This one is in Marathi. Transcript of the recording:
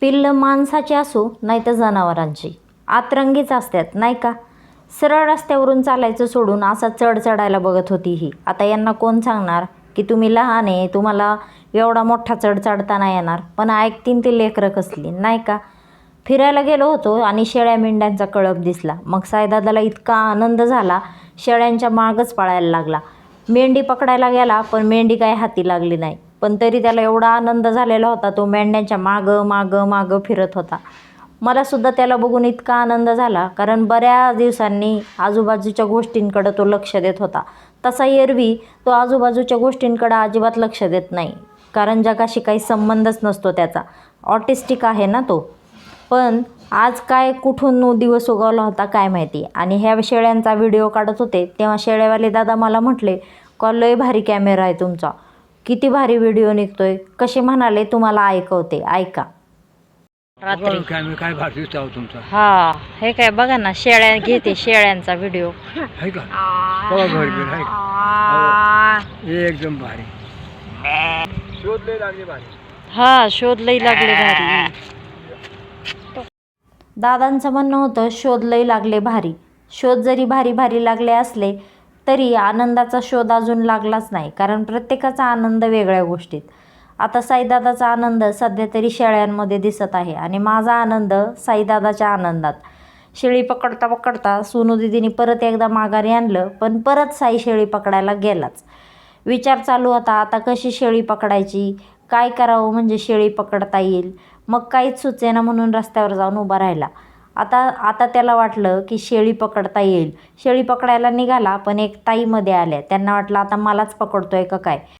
पिल्लं माणसाची असो नाही तर जनावरांची. आतरंगीच असतात नाही का? सरळ रस्त्यावरून चालायचं सोडून असा चढ चढायला बघत होती ही. आता यांना कोण सांगणार? की तुम्ही लहान आहे तुम्हाला एवढा मोठा चढ चढता नाही येणार. पण ऐकतीन ती लेकरं कसली नाही का? फिरायला गेलो होतो आणि शेळ्या मेंढ्यांचा कळप दिसला. मग साईदादाला इतका आनंद झाला शेळ्यांच्या मागच पळायला लागला. मेंढी पकडायला गेला पण मेंढी काही हाती लागली नाही. पण तरी त्याला एवढा आनंद झालेला होता तो मेंढ्यांच्या मागं मागं मागं फिरत होता. मलासुद्धा त्याला बघून इतका आनंद झाला कारण बऱ्याच दिवसांनी आजूबाजूच्या गोष्टींकडं तो लक्ष देत होता. तसा एरवी तो आजूबाजूच्या गोष्टींकडं अजिबात लक्ष देत नाही कारण जगाशी काही संबंधच नसतो त्याचा. ऑटिस्टिक आहे ना तो. पण आज काय कुठून दिवस उगवला होता काय माहिती? आणि ह्या शेळ्यांचा व्हिडिओ काढत होते तेव्हा शेळ्यावाले दादा मला म्हटले का लय भारी कॅमेरा आहे तुमचा. किती भारी व्हिडिओ निघतोय. कसे म्हणाले तुम्हाला ऐकवते. ऐका. रात्री. काय भार तुमचा. हा हे काय बघा ना शेळ्या घेते शेळ्यांचा व्हिडिओ हो. एकदम भारी. शोधले लागले भारी. हा शोध लई लागले भारी. दादांचं म्हणणं होतं शोध लई लागले भारी. शोध जरी भारी भारी लागले असले तरी आनंदाचा शोध अजून लागलाच नाही कारण प्रत्येकाचा आनंद वेगळ्या गोष्टीत. आता साईदादाचा आनंद सध्या तरी शेळ्यांमध्ये दिसत आहे आणि माझा आनंद साईदादाच्या आनंदात. शेळी पकडता पकडता सोनू दिदीने परत एकदा माघारी आणलं पण परत साई शेळी पकडायला गेलाच. विचार चालू होता आता कशी शेळी पकडायची? काय करावं म्हणजे शेळी पकडता येईल? मग काहीच सुचेना म्हणून रस्त्यावर जाऊन उभा राहिला. आता आता त्याला वाटलं की शेळी पकडता येईल. शेळी पकडायला निघाला पण एक ताईमध्ये आल्या. त्यांना वाटलं आता मलाच पकडतोय का काय?